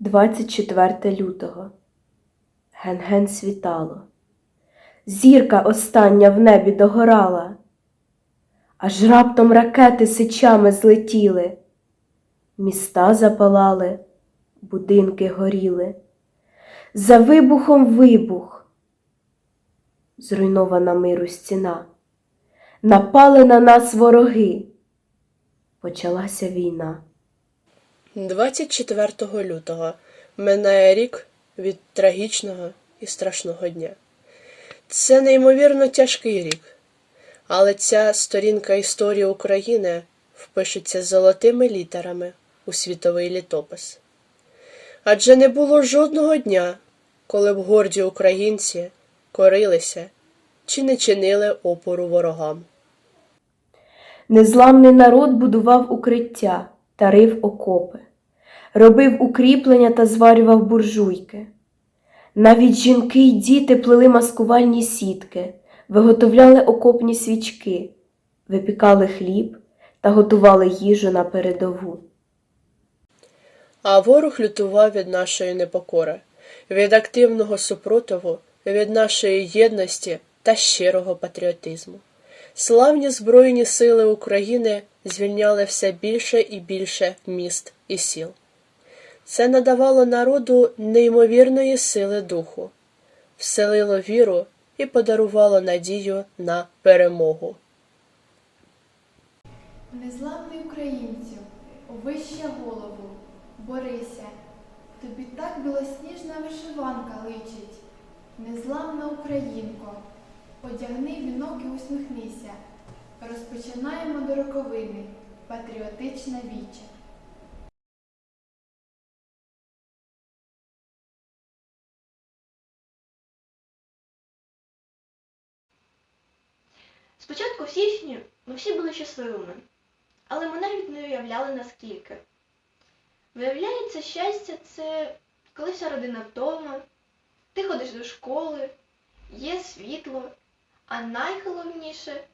24 лютого. Ген-ген світало. Зірка остання в небі догорала, аж раптом ракети сичами злетіли, міста запалали, будинки горіли. За вибухом вибух, зруйнована миру стіна. Напали на нас вороги. Почалася війна. 24 лютого минає рік від трагічного і страшного дня. Це неймовірно тяжкий рік, але ця сторінка історії України впишеться золотими літерами у світовий літопис. Адже не було жодного дня, коли б горді українці корилися чи не чинили опору ворогам. Незламний народ будував укриття та рив окопи, робив укріплення та зварював буржуйки. Навіть жінки й діти плели маскувальні сітки, виготовляли окопні свічки, випікали хліб та готували їжу на передову. А ворог лютував від нашої непокори, від активного супротиву, від нашої єдності та щирого патріотизму. Славні Збройні сили України звільняли все більше і більше міст і сіл. Це надавало народу неймовірної сили духу, вселило віру і подарувало надію на перемогу. Незламний українцю, вище голову, борися, тобі так білосніжна вишиванка личить. Незламна українко, одягни вінок і усміхнися. Розпочинаємо до роковини патріотичне віче. Спочатку в січні ми всі були щасливими, але ми навіть не уявляли наскільки. Виявляється, щастя це коли вся родина вдома, ти ходиш до школи, є світло, а найголовніше,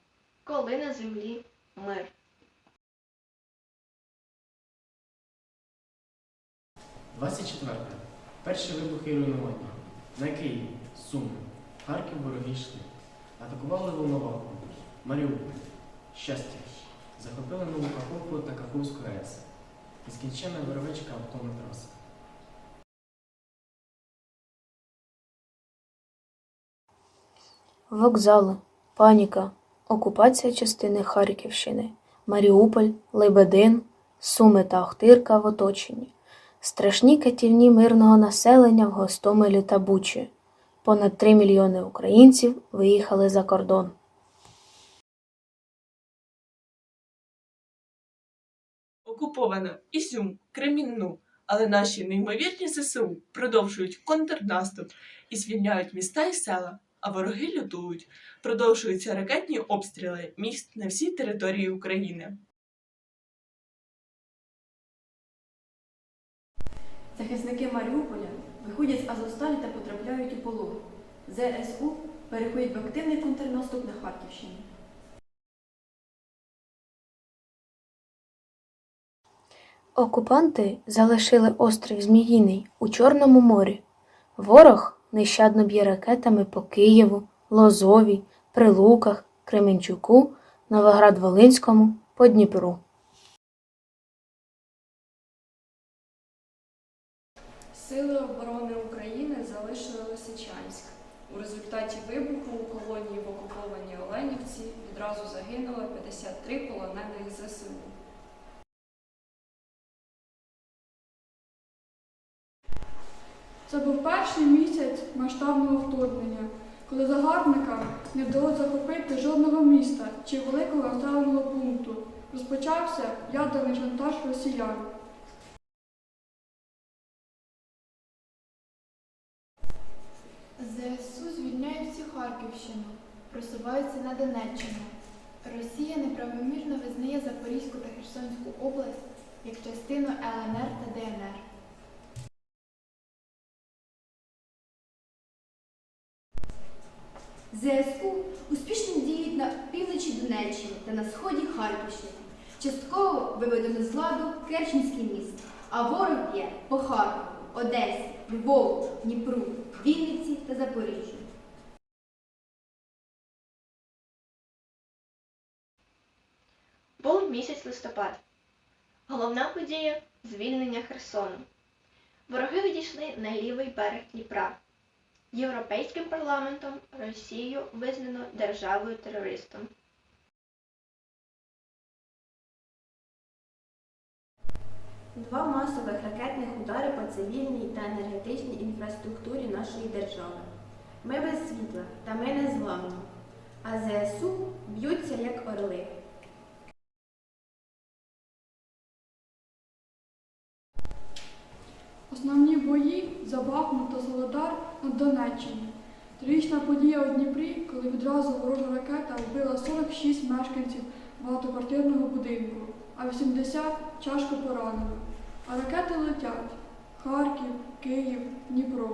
коли на землі мир. Двадцять четверте. Перші вибухи і руйнування. На Київ, Суми, Харків вороги. Атакували Волноваху, Маріуполь, Щастя. Захопили Нову Каховку та Каховську АЕС. Нескінченна виробничка автомна траса. Вокзали, паніка, окупація частини Харківщини, Маріуполь, Лебедин, Суми та Охтирка в оточенні, страшні катівні мирного населення в Гостомелі та Бучі. Понад 3 мільйони українців виїхали за кордон. Окуповано Ізюм, Кремінну, але наші неймовірні ЗСУ продовжують контрнаступ і звільняють міста і села, а вороги лютують. Продовжуються ракетні обстріли міст на всій території України. Захисники Маріуполя виходять з Азовсталі та потрапляють у полон. ЗСУ переходять в активний контрнаступ на Харківщині. Окупанти залишили острів Зміїний у Чорному морі. Ворог нещадно б'є ракетами по Києву, Лозові, Прилуках, Кременчуку, Новоград-Волинському, по Дніпру. Сили оборони України залишили Лисичанськ. У результаті вибуху у колонії в окупованій Оленівці відразу загинуло 53 полонених ЗСУ. Це був перший місяць масштабного вторгнення, коли загарбникам не вдалося захопити жодного міста чи великого населеного пункту. Розпочався ядерний шантаж росіян. ЗСУ звільняють всю Харківщину, просуваються на Донеччину. Росія неправомірно визнає Запорізьку та Херсонську область як частину ЛНР та ДНР. ЗСУ успішно діють на півночі Донеччини та на сході Харківщини. Частково виведено з ладу Керченський міст, а ворог є по Харкову. Одесі, Львову, Дніпру, Вінниці та Запоріжжю. Був місяць листопад. Головна подія звільнення Херсону. Вороги відійшли на лівий берег Дніпра. Європейським парламентом Росію визнано державою терористом. Два масових ракетних удари по цивільній та енергетичній інфраструктурі нашої держави. Ми без світла, та ми не зламні. А ЗСУ б'ються як орли. Основні бої за Бахмут та Солодар на Донеччині. Трирічна подія у Дніпрі, коли відразу ворожа ракета вбила 46 мешканців багатоквартирного будинку, а 80 тяжко поранено. А ракети летять Харків, Київ, Дніпро.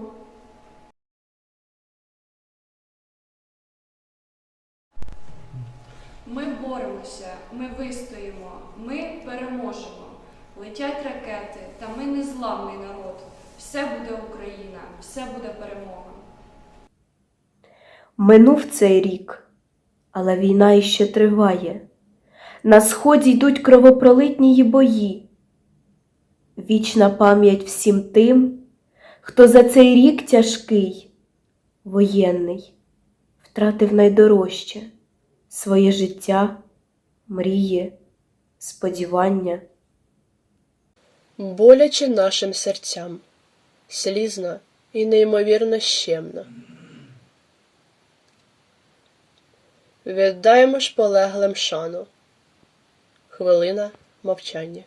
Ми боремося, ми вистоїмо, ми переможемо. Летять ракети, та ми незламний народ. Все буде Україна, все буде перемога. Минув цей рік, але війна іще триває. На сході йдуть кровопролитні бої. Вічна пам'ять всім тим, хто за цей рік тяжкий, воєнний, втратив найдорожче своє життя, мрії, сподівання. Боляче нашим серцям, слізно і неймовірно щемно. Віддаємо ж полеглим шану. Хвилина мовчання.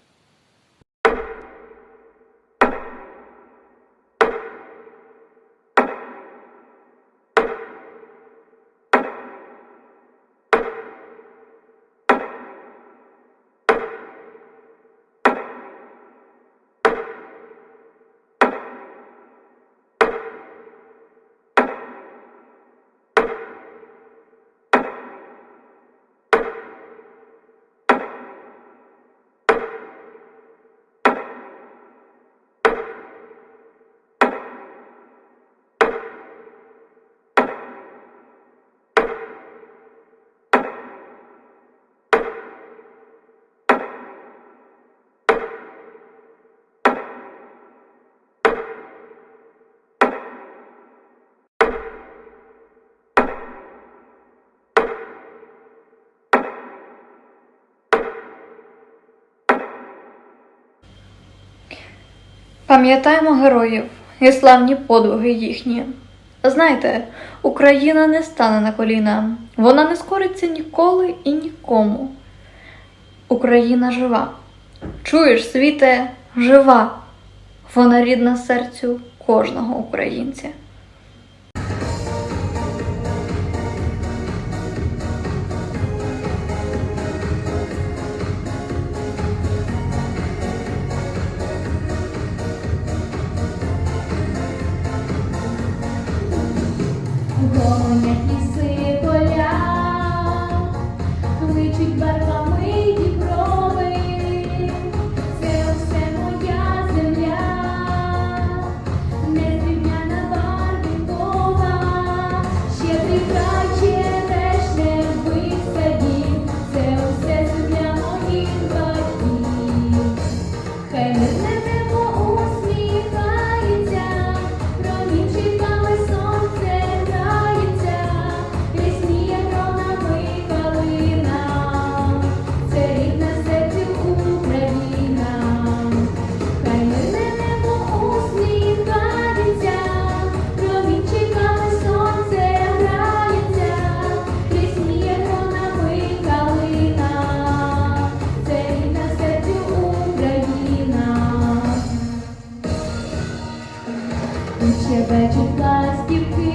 Пам'ятаємо героїв і славні подвиги їхні. Знаєте, Україна не стане на коліна, вона не скориться ніколи і нікому. Україна жива. Чуєш, світе, жива. Вона рідна серцю кожного українця. щебечуть ластівки.